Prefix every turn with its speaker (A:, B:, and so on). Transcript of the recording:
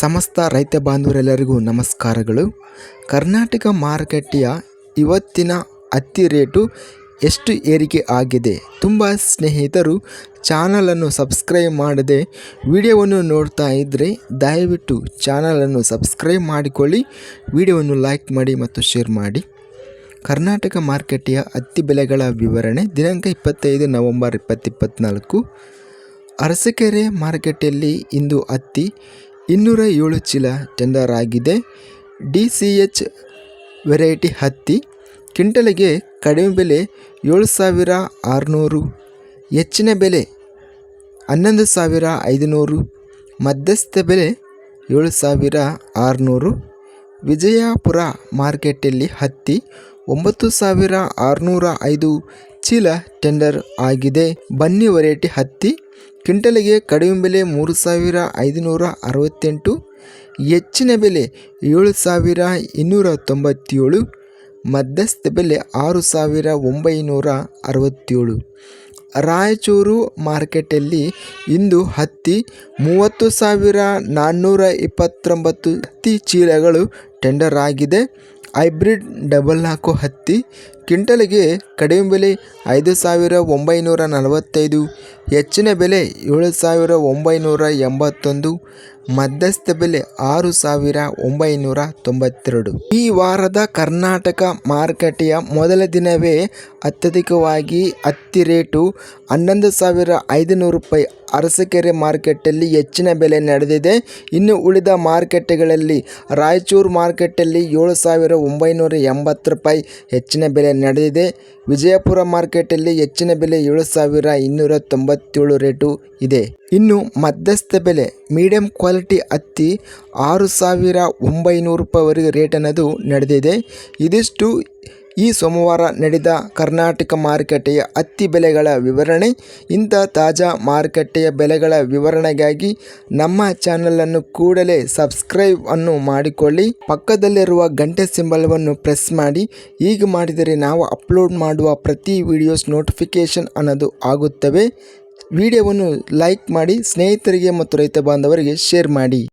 A: ಸಮಸ್ತ ರೈತ ಬಾಂಧವರೆಲ್ಲರಿಗೂ ನಮಸ್ಕಾರಗಳು. ಕರ್ನಾಟಕ ಮಾರುಕಟ್ಟೆಯ ಇವತ್ತಿನ ಹತ್ತಿ ರೇಟು ಎಷ್ಟು ಏರಿಕೆ ಆಗಿದೆ? ತುಂಬ ಸ್ನೇಹಿತರು ಚಾನಲನ್ನು ಸಬ್ಸ್ಕ್ರೈಬ್ ಮಾಡದೆ ವಿಡಿಯೋವನ್ನು ನೋಡ್ತಾ ಇದ್ದರೆ ದಯವಿಟ್ಟು ಚಾನಲನ್ನು ಸಬ್ಸ್ಕ್ರೈಬ್ ಮಾಡಿಕೊಳ್ಳಿ, ವಿಡಿಯೋವನ್ನು ಲೈಕ್ ಮಾಡಿ ಮತ್ತು ಶೇರ್ ಮಾಡಿ. ಕರ್ನಾಟಕ ಮಾರುಕಟ್ಟೆಯ ಹತ್ತಿ ಬೆಲೆಗಳ ವಿವರಣೆ ದಿನಾಂಕ ಇಪ್ಪತ್ತೈದು ನವಂಬರ್ ಇಪ್ಪತ್ತಿಪ್ಪತ್ನಾಲ್ಕು ಅರಸಕೆರೆ ಮಾರುಕಟ್ಟೆಯಲ್ಲಿ ಇಂದು ಹತ್ತಿ ಇನ್ನೂರ ಏಳು ಚೀಲ ಟೆಂಡರ್ ಆಗಿದೆ. ಡಿ ಸಿ ಎಚ್ ವೆರೈಟಿ ಹತ್ತಿ, ಕ್ವಿಂಟಲಿಗೆ ಕಡಿಮೆ ಬೆಲೆ ಏಳು ಸಾವಿರ ಆರುನೂರು, ಹೆಚ್ಚಿನ ಬೆಲೆ ಹನ್ನೊಂದು ಸಾವಿರ ಐದುನೂರು, ಮಧ್ಯಸ್ಥ ಬೆಲೆ ಏಳು ಸಾವಿರ ಆರುನೂರು. ವಿಜಯಪುರ ಮಾರ್ಕೆಟಲ್ಲಿ ಹತ್ತಿ ಒಂಬತ್ತು ಸಾವಿರ ಆರುನೂರ ಐದು ಚೀಲ ಟೆಂಡರ್ ಆಗಿದೆ. ಬನ್ನಿ ವೆರೈಟಿ ಹತ್ತಿ. ಕ್ವಿಂಟಲಿಗೆ ಕಡಿಮೆ ಬೆಲೆ ಮೂರು ಸಾವಿರ ಐದುನೂರ ಅರವತ್ತೆಂಟು. ಹೆಚ್ಚಿನ ಬೆಲೆ ಏಳು ಸಾವಿರ ಇನ್ನೂರ ತೊಂಬತ್ತೇಳು. ಮಧ್ಯಸ್ಥ ಬೆಲೆ ಆರು ಸಾವಿರ ಒಂಬೈನೂರ ಅರವತ್ತೇಳು. ರಾಯಚೂರು ಮಾರ್ಕೆಟಲ್ಲಿ ಇಂದು ಹತ್ತಿ ಮೂವತ್ತು ಸಾವಿರ ನಾನ್ನೂರ ಇಪ್ಪತ್ತೊಂಬತ್ತು ಹತ್ತಿ ಚೀಲಗಳು ಟೆಂಡರ್ ಆಗಿದೆ. ಹೈಬ್ರಿಡ್ ಡಬಲ್ ನಾಲ್ಕು ಹತ್ತಿ ಕ್ವಿಂಟಲಿಗೆ ಕಡಿಮೆ ಬೆಲೆ ಐದು ಸಾವಿರ ಒಂಬೈನೂರ ನಲವತ್ತೈದು, ಹೆಚ್ಚಿನ ಬೆಲೆ ಏಳು ಸಾವಿರ ಒಂಬೈನೂರ ಎಂಬತ್ತೊಂದು, ಮಧ್ಯಸ್ಥ ಬೆಲೆ ಆರು ಸಾವಿರ ಒಂಬೈನೂರ ತೊಂಬತ್ತೆರಡು. ಈ ವಾರದ ಕರ್ನಾಟಕ ಮಾರುಕಟ್ಟೆಯ ಮೊದಲ ದಿನವೇ ಅತ್ಯಧಿಕವಾಗಿ ಹತ್ತಿ ರೇಟು ಹನ್ನೊಂದು ಸಾವಿರ ಐದುನೂರು ರೂಪಾಯಿ ಅರಸಕೆರೆ ಮಾರುಕಟ್ಟೆಯಲ್ಲಿ ಹೆಚ್ಚಿನ ಬೆಲೆ ನಡೆದಿದೆ. ಇನ್ನು ಉಳಿದ ಮಾರುಕಟ್ಟೆಗಳಲ್ಲಿ ರಾಯಚೂರು ಮಾರ್ಕೆಟಲ್ಲಿ ಏಳು ಸಾವಿರ ಒಂಬೈನೂರ ಎಂಬತ್ತು ರೂಪಾಯಿ ಹೆಚ್ಚಿನ ಬೆಲೆ ನಡೆದಿದೆ. ವಿಜಯಪುರ ಮಾರ್ಕೆಟಲ್ಲಿ ಹೆಚ್ಚಿನ ಬೆಲೆ ಏಳು ಸಾವಿರ ಇನ್ನೂರ ತೊಂಬತ್ತೇಳು ರೇಟು ಇದೆ. ಇನ್ನು ಮಧ್ಯಸ್ಥ ಬೆಲೆ, ಮೀಡಿಯಂ ಕ್ವಾಲಿಟಿ ಹತ್ತಿ ಆರು ಸಾವಿರ ಒಂಬೈನೂರು ರೂಪಾಯಿವರೆಗೆ ರೇಟ್ ಅನ್ನೋದು ನಡೆದಿದೆ. ಇದಿಷ್ಟು ಈ ಸೋಮವಾರ ನಡೆದ ಕರ್ನಾಟಕ ಮಾರುಕಟ್ಟೆಯ ಹತ್ತಿ ಬೆಲೆಗಳ ವಿವರಣೆ, ಇಂಥ ತಾಜಾ ಮಾರುಕಟ್ಟೆಯ ಬೆಲೆಗಳ ವಿವರಣೆಗಾಗಿ ನಮ್ಮ ಚಾನಲನ್ನು ಕೂಡಲೇ ಸಬ್ಸ್ಕ್ರೈಬ್ ಅನ್ನು ಮಾಡಿಕೊಳ್ಳಿ. ಪಕ್ಕದಲ್ಲಿರುವ ಗಂಟೆ ಸಿಂಬಲವನ್ನು ಪ್ರೆಸ್ ಮಾಡಿ. ಹೀಗೆ ಮಾಡಿದರೆ ನಾವು ಅಪ್ಲೋಡ್ ಮಾಡುವ ಪ್ರತಿ ವಿಡಿಯೋಸ್ ನೋಟಿಫಿಕೇಷನ್ ಅನ್ನೋದು ಆಗುತ್ತವೆ. ವಿಡಿಯೋವನ್ನು ಲೈಕ್ ಮಾಡಿ, ಸ್ನೇಹಿತರಿಗೆ ಮತ್ತು ರೈತ ಬಾಂಧವರಿಗೆ ಶೇರ್ ಮಾಡಿ.